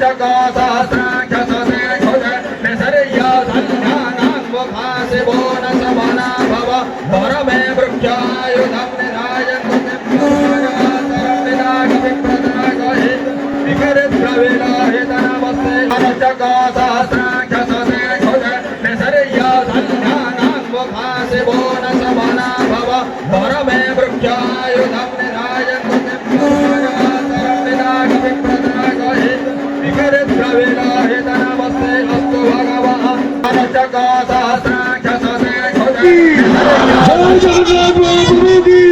ಜಗದಾತ್ರ জয় জগন্নাথ মহাপ্রভু কি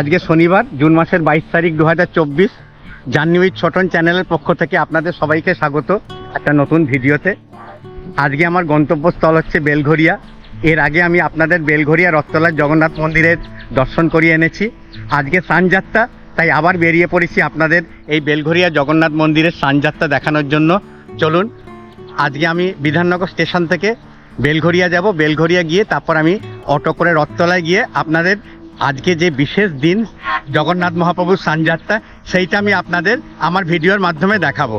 আজকে শনিবার, জুন মাসের বাইশ তারিখ দু হাজার চব্বিশ, জাহ্নবী ছোটন চ্যানেলের পক্ষ থেকে আপনাদের সবাইকে স্বাগত একটা নতুন ভিডিওতে। আজকে আমার গন্তব্যস্থল হচ্ছে বেলঘরিয়া এর আগে আমি আপনাদের বেলঘরিয়া রথতলার জগন্নাথ মন্দিরের দর্শন করিয়ে এনেছি। আজকে সানযাত্রা তাই আবার বেরিয়ে পড়েছি আপনাদের এই বেলঘরিয়া জগন্নাথ মন্দিরের সানযাত্রা দেখানোর জন্য। চলুন, আজকে আমি বিধাননগর স্টেশন থেকে বেলঘরিয়া যাব। বেলঘরিয়া গিয়ে তারপর আমি অটো করে রথতলায় গিয়ে আপনাদের আজকে যে বিশেষ দিন জগন্নাথ মহাপ্রভুর সানযাত্রা, সেইটা আমি আপনাদের আমার ভিডিওর মাধ্যমে দেখাবো।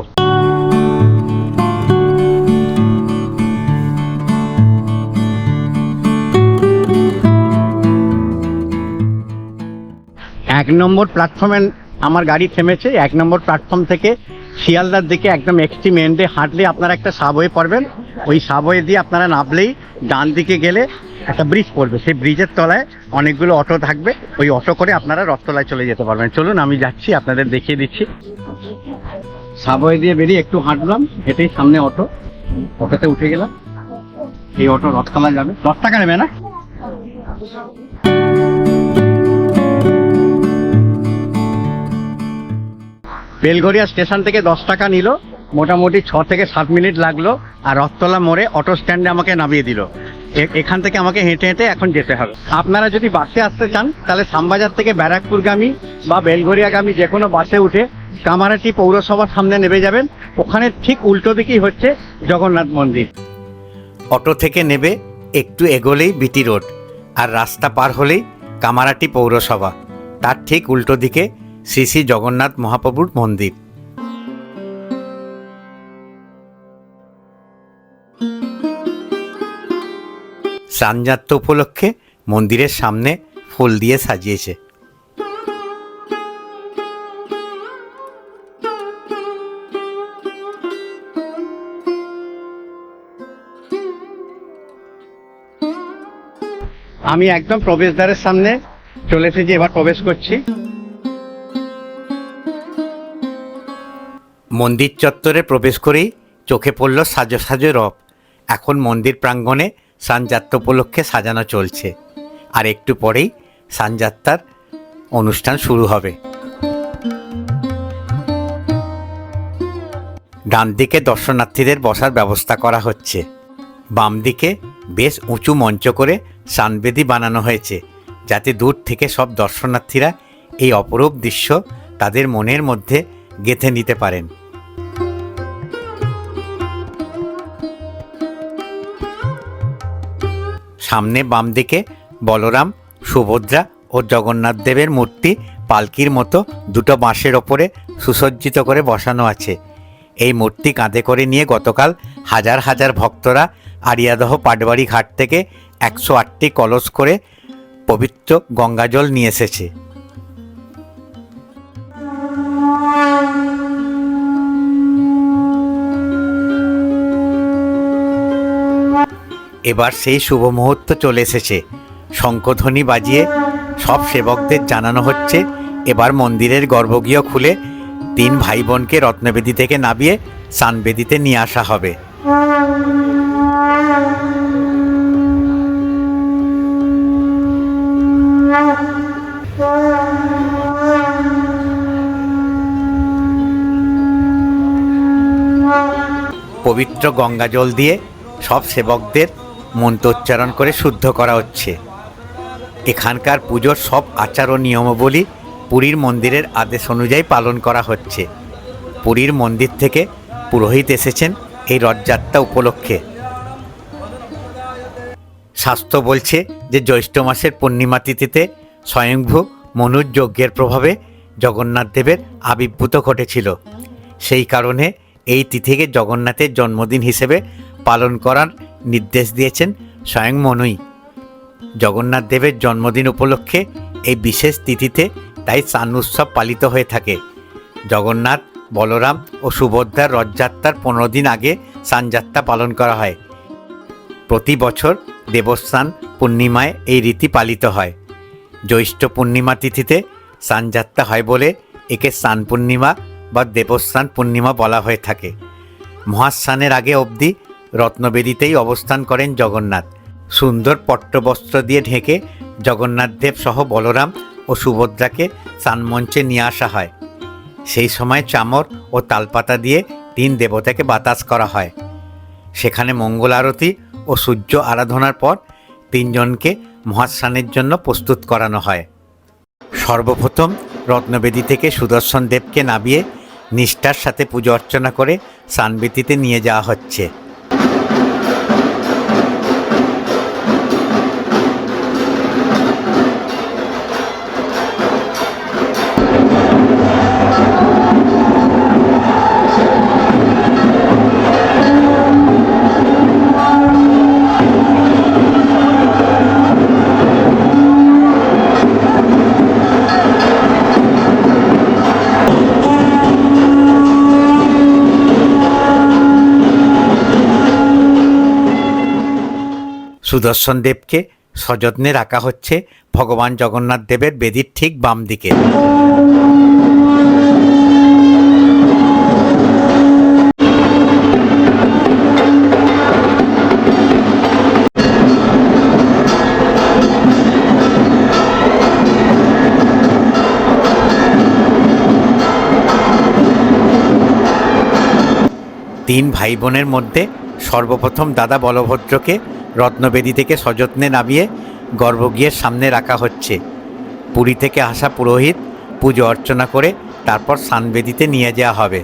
এক নম্বর প্ল্যাটফর্মে আমার গাড়ি থেমেছে, এক নম্বর প্ল্যাটফর্ম থেকে শিয়ালদার দিকে একদম এক্সট্রিম এন্ডে হাঁটলে আপনারা একটা সাবওয়ে পড়বেন। ওই সাবওয়ে দিয়ে আপনারা নামলেই ডান দিকে গেলে একটা ব্রিজ পড়বে। সেই ব্রিজের তলায় অনেকগুলো অটো থাকবে। ওই অটো করে আপনারা রথতলায় চলে যেতে পারবেন। চলুন, আমি যাচ্ছি, আপনাদের দেখিয়ে দিচ্ছি। সাবওয়ে দিয়ে বেরিয়ে একটু হাঁটলাম, হেঁটেই সামনে অটো অটোতে উঠে গেলাম। এই অটো রথতলা যাবে। দশ টাকা নেবে না? বেলঘরিয়া স্টেশন থেকে দশ টাকা নিল, মোটামুটি ছ থেকে সাত মিনিট লাগল, আর রথতলা মোড়ে অটো স্ট্যান্ডে আমাকে নামিয়ে দিল। এখান থেকে আমাকে হেঁটে হেঁটে এখন যেতে হবে। আপনারা যদি বাসে আসতে চান, তাহলে শ্যামবাজার থেকে ব্যারাকপুরগামী বা বেলঘরিয়াগামী যে কোনো বাসে উঠে কামারাটি পৌরসভার সামনে নেমে যাবেন। ওখানে ঠিক উল্টো দিকেই হচ্ছে জগন্নাথ মন্দির। অটো থেকে নেবে একটু এগোলেই বিটি রোড, আর রাস্তা পার হলেই কামারাটি পৌরসভা। তার ঠিক উল্টো দিকে শ্রী শ্রী জগন্নাথ মহাপ্রভুর মন্দির। স্নানযাত্রা উপলক্ষে মন্দিরের সামনে ফুল দিয়ে সাজিয়েছে। আমি একদম প্রবেশদ্বারের সামনে চলে এসেছি, এবার প্রবেশ করছি। মন্দির চত্বরে প্রবেশ করেই চোখে পড়ল সাজো সাজো রব। এখন মন্দির প্রাঙ্গণে সানযাত্রা উপলক্ষে সাজানো চলছে। আর একটু পরেই সানযাত্রার অনুষ্ঠান শুরু হবে। ডান দিকে দর্শনার্থীদের বসার ব্যবস্থা করা হচ্ছে। বাম দিকে বেশ উঁচু মঞ্চ করে সানবেদি বানানো হয়েছে, যাতে দূর থেকে সব দর্শনার্থীরা এই অপরূপ দৃশ্য তাদের মনের মধ্যে গেঁথে নিতে পারেন। সামনে বাম দিকে বলরাম, সুভদ্রা ও জগন্নাথ দেবের মূর্তি পালকির মতো দুটো বাঁশের ওপরে সুসজ্জিত করে বসানো আছে। এই মূর্তি কাঁধে করে নিয়ে গতকাল হাজার হাজার ভক্তরা আরিয়াদহ পাটবাড়ি ঘাট থেকে একশো আটটি কলস করে পবিত্র গঙ্গাজল নিয়ে এসেছে। এবার সেই শুভ মুহূর্ত চলে এসেছে। শঙ্কধ্বনি বাজিয়ে সব সেবকদের জানানো হচ্ছে, এবার মন্দিরের গর্ভগৃহ খুলে তিন ভাই বোনকে রত্নবেদী থেকে নামিয়ে সানবেদিতে নিয়ে আসা হবে। পবিত্র গঙ্গা জল দিয়ে সব সেবকদের মন্ত্রোচ্চারণ করে শুদ্ধ করা হচ্ছে। এখানকার পুজোর সব আচার ও নিয়মাবলী পুরীর মন্দিরের আদেশ অনুযায়ী পালন করা হচ্ছে। পুরীর মন্দির থেকে পুরোহিত এসেছেন এই রথযাত্রা উপলক্ষে। শাস্ত্র বলছে যে জ্যৈষ্ঠ মাসের পূর্ণিমা তিথিতে স্বয়ংভূ মনুর যজ্ঞের প্রভাবে জগন্নাথ দেবের আবির্ভূত ঘটেছিল। সেই কারণে এই তিথিকে জগন্নাথের জন্মদিন হিসেবে পালন করার নির্দেশ দিয়েছেন স্বয়ং মনুই। জগন্নাথ দেবের জন্মদিন উপলক্ষে এই বিশেষ তিথিতে তাই স্নান উৎসব পালিত হয়ে থাকে। জগন্নাথ, বলরাম ও সুভদ্রার রথযাত্রার পনেরো দিন আগে স্নানযাত্রা পালন করা হয়। প্রতি বছর দেবস্নান পূর্ণিমায় এই রীতি পালিত হয়। জ্যৈষ্ঠ পূর্ণিমা তিথিতে স্নানযাত্রা হয় বলে একে স্নান পূর্ণিমা বা দেবস্নান পূর্ণিমা বলা হয়ে থাকে। মহাস্নানের আগে অবধি রত্নবেদিতেই অবস্থান করেন জগন্নাথ। সুন্দর পট্টবস্ত্র দিয়ে ঢেকে জগন্নাথ দেব সহ বলরাম ও সুভদ্রাকে স্নানমঞ্চে নিয়ে আসা হয়। সেই সময় চামর ও তালপাতা দিয়ে তিন দেবতাকে বাতাস করা হয়। সেখানে মঙ্গল আরতি ও সূর্য আরাধনার পর তিনজনকে মহাস্নানের জন্য প্রস্তুত করানো হয়। সর্বপ্রথম রত্নবেদী থেকে সুদর্শন দেবকে নামিয়ে নিষ্ঠার সাথে পুজো অর্চনা করে স্নানবেদিতে নিয়ে যাওয়া হচ্ছে। সুদর্শন দেবকে সযত্নে রাখা হচ্ছে ভগবান জগন্নাথ দেবের বেদির ঠিক বাম দিকে। তিন ভাই বোনের মধ্যে সর্বপ্রথম দাদা বলভদ্রকে রত্নবেদী থেকে সযত্নে নামিয়ে গর্ভগৃহের সামনে রাখা হচ্ছে। পুরী থেকে আসা পুরোহিত পুজো অর্চনা করে তারপর সানবেদিতে নিয়ে যাওয়া হবে।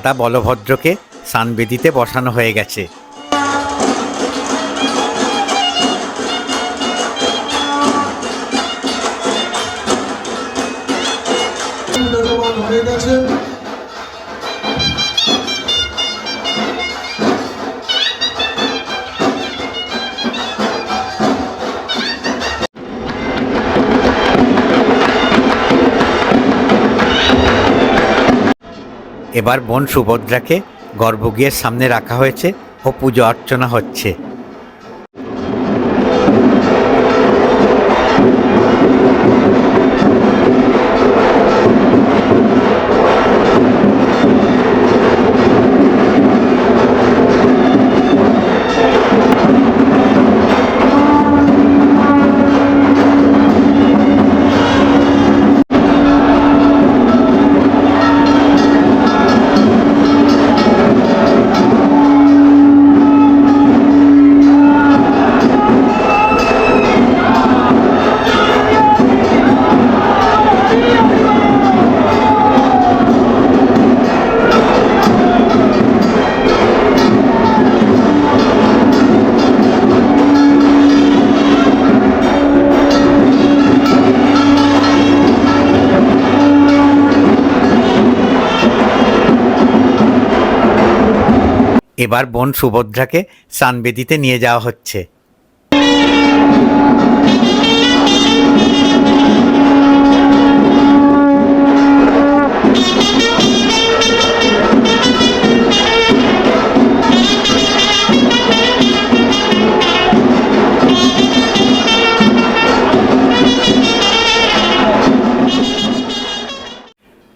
দাদা বলভদ্রকে সানবেদিতে বসানো হয়ে গেছে। এবার বোন সুভদ্রাকে গর্ভগৃহের সামনে রাখা হয়েছে ও পুজো অর্চনা হচ্ছে। এবার বোন সুভদ্রাকে স্নানবেদিতে নিয়ে যাওয়া হচ্ছে।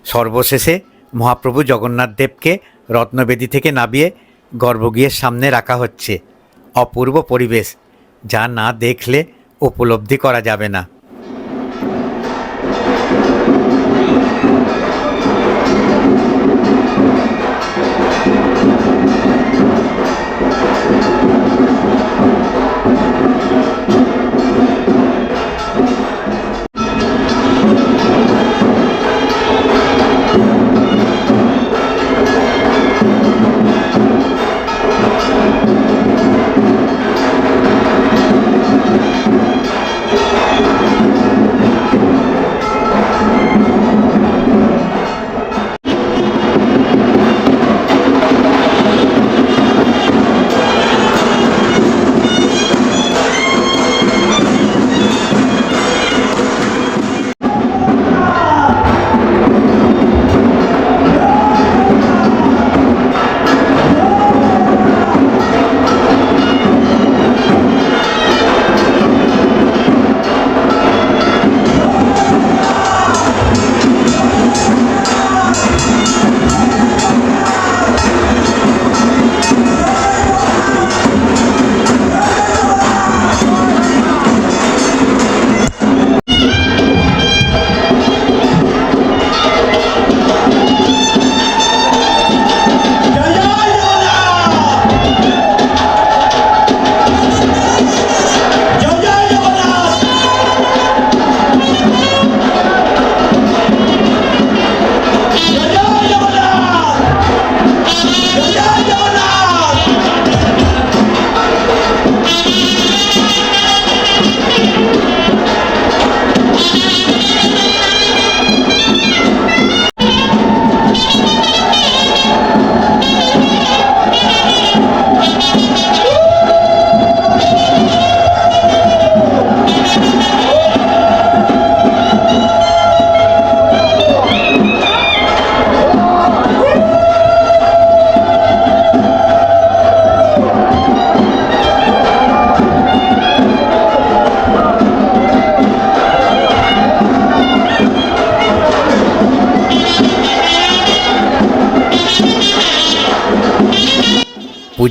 সর্বশেষে মহাপ্রভু জগন্নাথ দেবকে রত্নবেদী থেকে নামিয়ে গর্ভগৃহের সামনে রাখা হচ্ছে। অপূর্ব পরিবেশ যা না দেখলে উপলব্ধি করা যাবে না।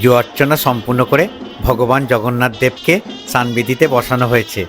পুজো অর্চনা সম্পূর্ণ করে ভগবান জগন্নাথ দেবকে সানবিধিতে বসানো হয়েছে।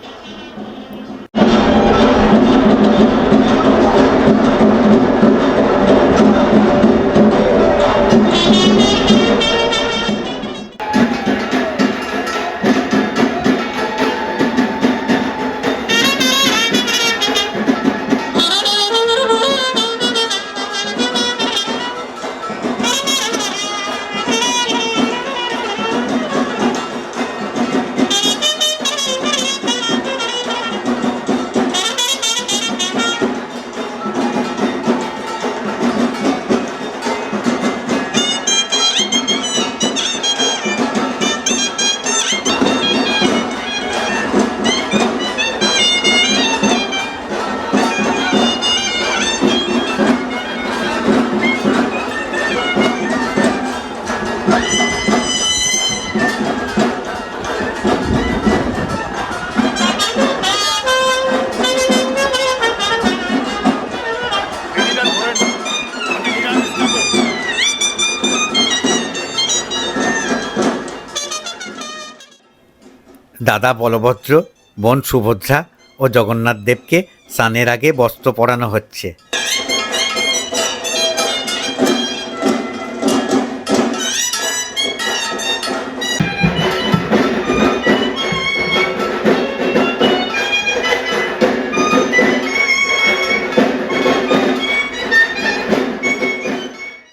দাদা বলভদ্র, বোন সুভদ্রা ও জগন্নাথ দেবকে স্নানের আগে বস্ত্র পরানো হচ্ছে।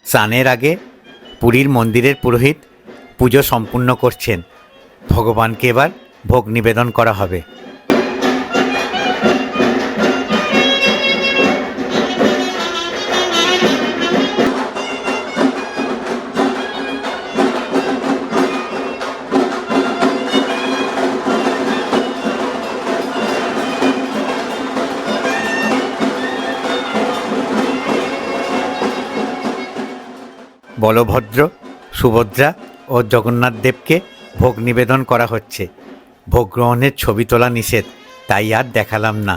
স্নানের আগে পুরীর মন্দিরের পুরোহিত পুজো সম্পূর্ণ করছেন। ভগবানকে এবার ভোগ নিবেদন করা হবে। বলভদ্র সুভদ্রা ও জগন্নাথ দেবকে ভোগ নিবেদন করা হচ্ছে। ভোগ গ্রহণের ছবি তোলা নিষেধ তাই আর দেখালাম না।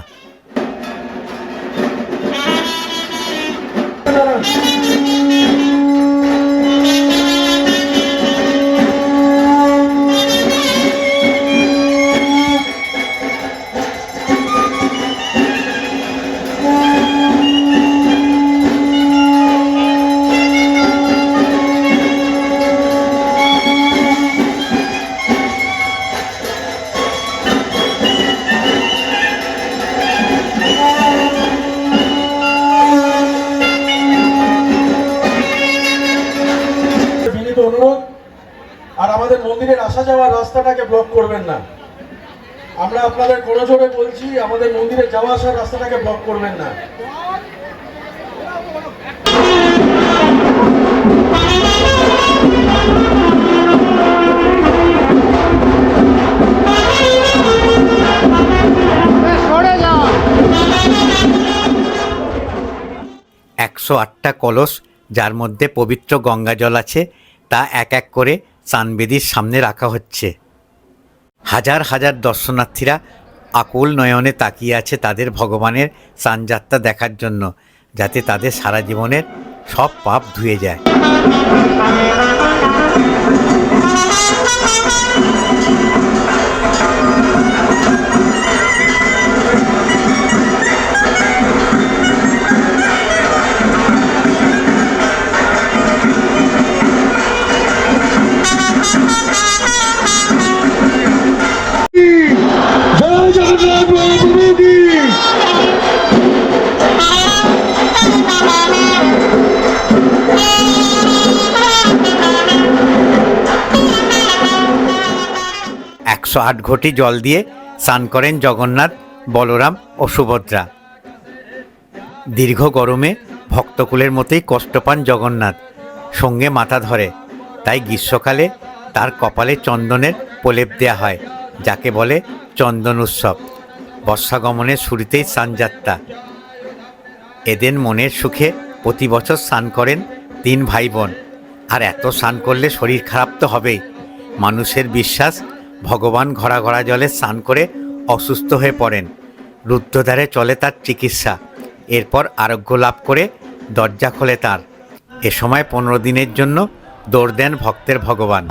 আসা যাওয়ার রাস্তাটাকে ব্লক করবেন না। আমরা আপনাদের কোনো জোরে বলছি, আমাদের মন্দিরে যাওয়া আসার রাস্তাটাকে ব্লক করবেন না। একশো আটটা কলস, যার মধ্যে পবিত্র গঙ্গা জল আছে, তা এক এক করে চানবেদির সামনে রাখা হচ্ছে। হাজার হাজার দর্শনার্থীরা আকুল নয়নে তাকিয়ে আছে তাদের ভগবানের চানযাত্রা দেখার জন্য, যাতে তাদের সারা জীবনের সব পাপ ধুয়ে যায়। একশো আট ঘটি জল দিয়ে স্নান করেন জগন্নাথ, বলরাম ও সুভদ্রা। দীর্ঘ গরমে ভক্তকুলের মতোই কষ্ট পান জগন্নাথ। সঙ্গে মাথা ধরে। তাই গ্রীষ্মকালে তার কপালে চন্দনের প্রলেপ দেয়া হয়, যাকে বলে চন্দন উৎসব। বর্ষাগমনের শুরুতেই স্নানযাত্রা। এদের মনের সুখে প্রতি বছর স্নান করেন তিন ভাই বোন। আর এত স্নান করলে শরীর খারাপ তো হবেই। মানুষের বিশ্বাস ভগবান ঘরা ঘরা জলে স্নান করে অসুস্থ হয়ে পড়েন। রুদ্ধদ্বারে চলে তার চিকিৎসা। এরপর আরোগ্য লাভ করে দরজা খোলে তার। এ সময় পনেরো দিনের জন্য দৌড় দেন ভক্তের ভগবান।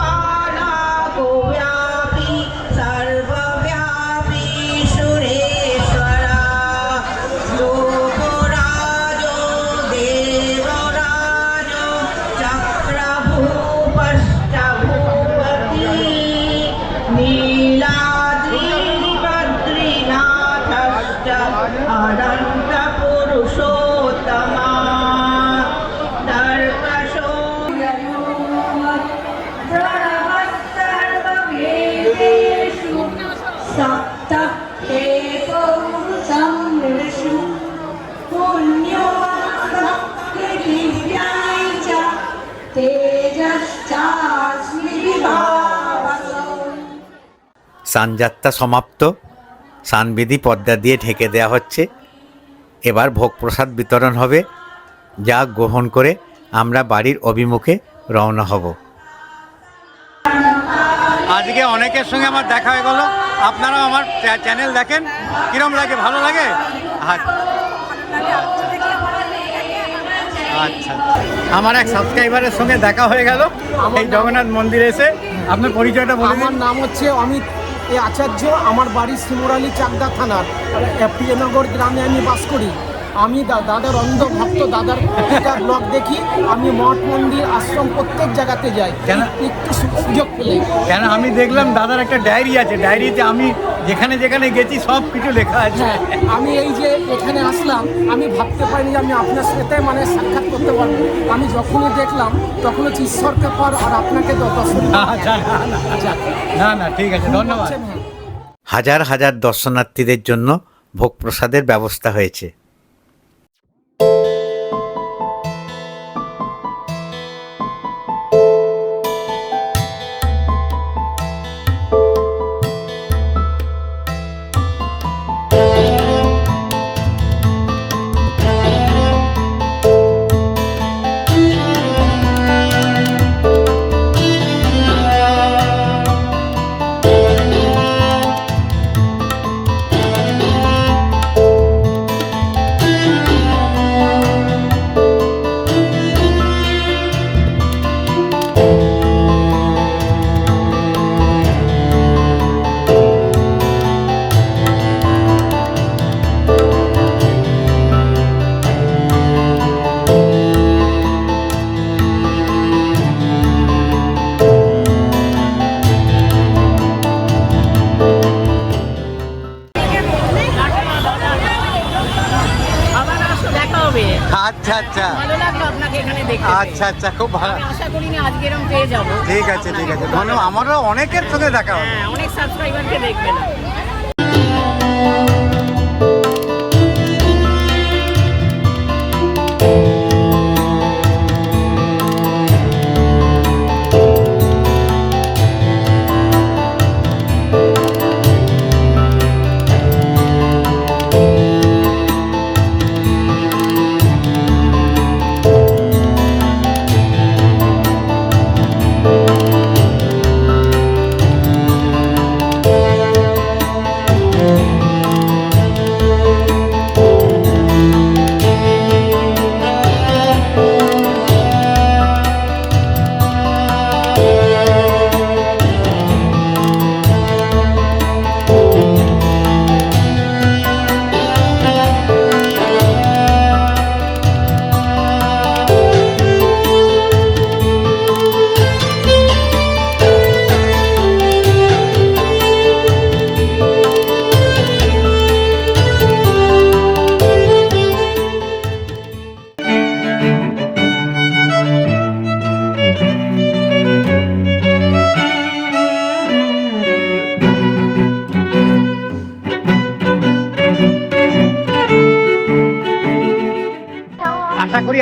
স্নানযাত্রা সমাপ্ত। স্নানবিধি পর্দা দিয়ে ঢেকে দেওয়া হচ্ছে। এবার ভোগ প্রসাদ বিতরণ হবে। যা গ্রহণ করে আমরা বাড়ির অভিমুখে রওনা হব। আজকে অনেকের সঙ্গে আমার দেখা হয়ে গেল। আপনারাও আমার চ্যানেল দেখেন। কিরম লাগে? ভালো লাগে? আচ্ছা। আচ্ছা। আমার এক সাবস্ক্রাইবারের সঙ্গে দেখা হয়ে গেল। এই জগন্নাথ মন্দিরে এসে। আপনার পরিচয়টা বলে দিন। আমার নাম হচ্ছে অমিত এই আচার্য আমার বাড়ি শিমুরালি চাকদা থানার প্রিয়নগর গ্রামে আমি বাস করি। আমি দা- দাদার অন্ধ ভক্ত দাদার প্রতিটা ব্লগ দেখি আমি মঠ মন্দির আশ্রম প্রত্যেক জায়গাতে যাই। কেন? একটু সুযোগ পেলে। কেন? আমি দেখলাম দাদার একটা ডায়েরি আছে। ডায়েরিতে আমি যেখানে যেখানে গেছি সব কিছু লেখা আছে। হ্যাঁ আমি এই যে এখানে আসলাম আমি ভাবতে পারিনি যে আমি আপনার সাথে মানে সাক্ষাৎ করতে পারব। আমি যখনই দেখলাম তখন হচ্ছে ঈশ্বরকে পর আর আপনাকে দর্শন আচ্ছা, না, না, ঠিক আছে ধন্যবাদ। হাজার হাজার দর্শনার্থীদের জন্য ভোগ প্রসাদের ব্যবস্থা হয়েছে। আচ্ছা আচ্ছা দেখতে পেয়ে। আচ্ছা আচ্ছা খুব ভালো আমি আশা করিনি আজকে এরকম পেয়ে যাব ঠিক আছে ঠিক আছে। ধন্যবাদ। আমারও অনেকের সঙ্গে দেখা হবে। হ্যাঁ অনেক সাবস্ক্রাইবারকে দেখবেন।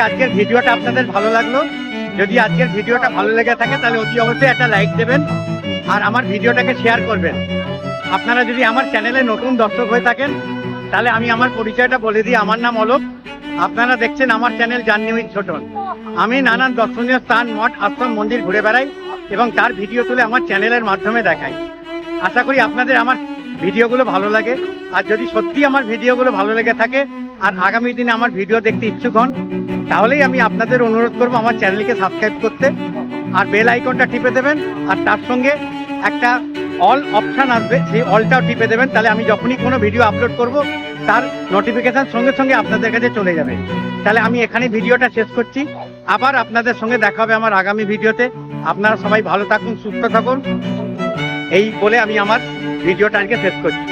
আজকের ভিডিওটা আপনাদের ভালো লাগল। যদি আজকের ভিডিওটা ভালো লেগে থাকে, তাহলে অতি অবশ্যই একটা লাইক দেবেন আর আমার ভিডিওটাকে শেয়ার করবেন। আপনারা যদি আমার চ্যানেলে নতুন দর্শক হয়ে থাকেন, তাহলে আমি আমার পরিচয়টা বলে দিই। আমার নাম অলোক। আপনারা দেখছেন আমার চ্যানেল জার্নি উইথ ছোটন আমি নানান দর্শনীয় স্থান, মঠ, আশ্রম, মন্দির ঘুরে বেড়াই এবং তার ভিডিও তুলে আমার চ্যানেলের মাধ্যমে দেখাই। আশা করি আপনাদের আমার ভিডিওগুলো ভালো লাগে। আর যদি সত্যি আমার ভিডিওগুলো ভালো লেগে থাকে, আর আগামী দিনে আমার ভিডিও দেখতে ইচ্ছুক হন তাহলেই আমি আপনাদের অনুরোধ করব আমার চ্যানেলকে সাবস্ক্রাইব করতে, আর বেল আইকনটা টিপে দেবেন, আর তার সঙ্গে একটা অল অপশান আসবে, সেই অলটাও টিপে দেবেন, তাহলে আমি যখনই কোনো ভিডিও আপলোড করব, তার নোটিফিকেশান সঙ্গে সঙ্গে আপনাদের কাছে চলে যাবে। তাহলে আমি এখানে ভিডিওটা শেষ করছি। আবার আপনাদের সঙ্গে দেখা হবে আমার আগামী ভিডিওতে। আপনারা সবাই ভালো থাকুন, সুস্থ থাকুন। এই বলে আমি আমার ভিডিওটা আজকে শেষ করছি।